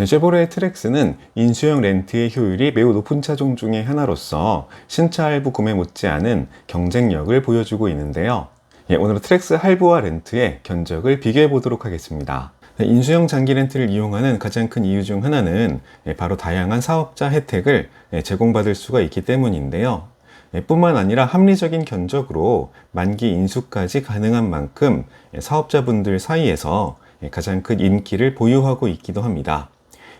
네, 쉐보레 트렉스는 인수형 렌트의 효율이 매우 높은 차종 중의 하나로서 신차 할부 구매 못지않은 경쟁력을 보여주고 있는데요. 예, 오늘은 트렉스 할부와 렌트의 견적을 비교해 보도록 하겠습니다. 네, 인수형 장기 렌트를 이용하는 가장 큰 이유 중 하나는 예, 바로 다양한 사업자 혜택을 예, 제공받을 수가 있기 때문인데요. 예, 뿐만 아니라 합리적인 견적으로 만기 인수까지 가능한 만큼 예, 사업자분들 사이에서 예, 가장 큰 인기를 보유하고 있기도 합니다.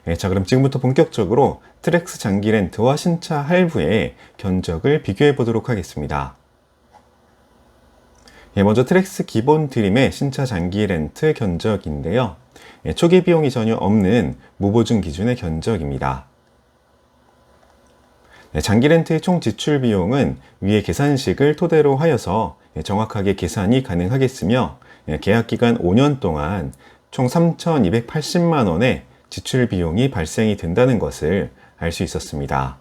예, 자, 그럼 지금부터 본격적으로 트렉스 장기 렌트와 신차 할부의 견적을 비교해 보도록 하겠습니다. 예, 먼저 트렉스 기본 드림의 신차 장기 렌트 견적인데요. 예, 초기 비용이 전혀 없는 무보증 기준의 견적입니다. 네, 장기 렌트의 총 지출 비용은 위의 계산식을 토대로 하여서 예, 정확하게 계산이 가능하겠으며 예, 계약 기간 5년 동안 총 3,280만 원의 지출 비용이 발생이 된다는 것을 알 수 있었습니다.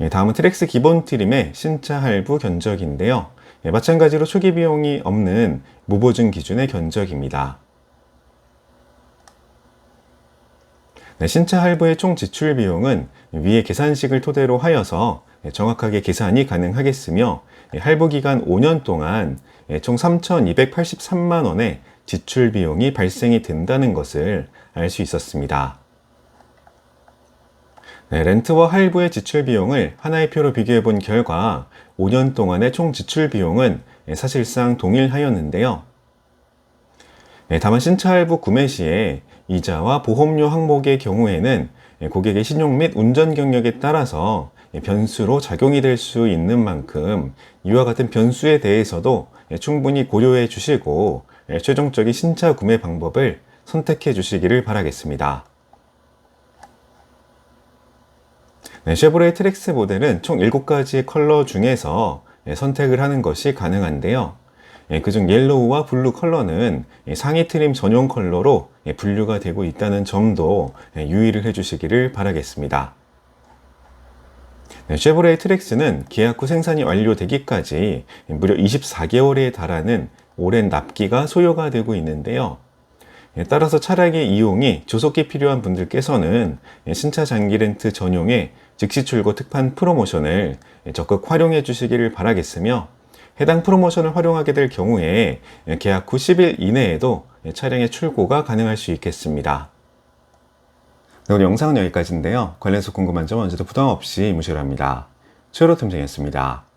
예, 다음은 트렉스 기본 트림의 신차 할부 견적인데요. 예, 마찬가지로 초기 비용이 없는 무보증 기준의 견적입니다. 네, 신차 할부의 총 지출 비용은 위의 계산식을 토대로 하여서 예, 정확하게 계산이 가능하겠으며 예, 할부 기간 5년 동안 예, 총 3,283만 원의 지출 비용이 발생이 된다는 것을 알 수 있었습니다. 네, 렌트와 할부의 지출 비용을 하나의 표로 비교해 본 결과 5년 동안의 총 지출 비용은 예, 사실상 동일하였는데요. 네, 다만 신차 할부 구매 시에 이자와 보험료 항목의 경우에는 예, 고객의 신용 및 운전 경력에 따라서 예, 변수로 작용이 될 수 있는 만큼 이와 같은 변수에 대해서도 예, 충분히 고려해 주시고 예, 최종적인 신차 구매 방법을 선택해 주시기를 바라겠습니다. 네, 쉐보레 트렉스 모델은 총 7가지 컬러 중에서 예, 선택을 하는 것이 가능한데요. 예, 그중 옐로우와 블루 컬러는 예, 상위 트림 전용 컬러로 예, 분류가 되고 있다는 점도 예, 유의를 해주시기를 바라겠습니다. 네, 쉐보레 트렉스는 계약 후 생산이 완료되기까지 무려 24개월에 달하는 오랜 납기가 소요가 되고 있는데요. 예, 따라서 차량의 이용이 조속히 필요한 분들께서는 예, 신차 장기 렌트 전용의 즉시 출고 특판 프로모션을 예, 적극 활용해 주시기를 바라겠으며 해당 프로모션을 활용하게 될 경우에 예, 계약 후 10일 이내에도 예, 차량의 출고가 가능할 수 있겠습니다. 네, 오늘 영상은 여기까지인데요. 관련해서 궁금한 점 언제도 부담 없이 무시랍니다. 최로 틈정이었습니다.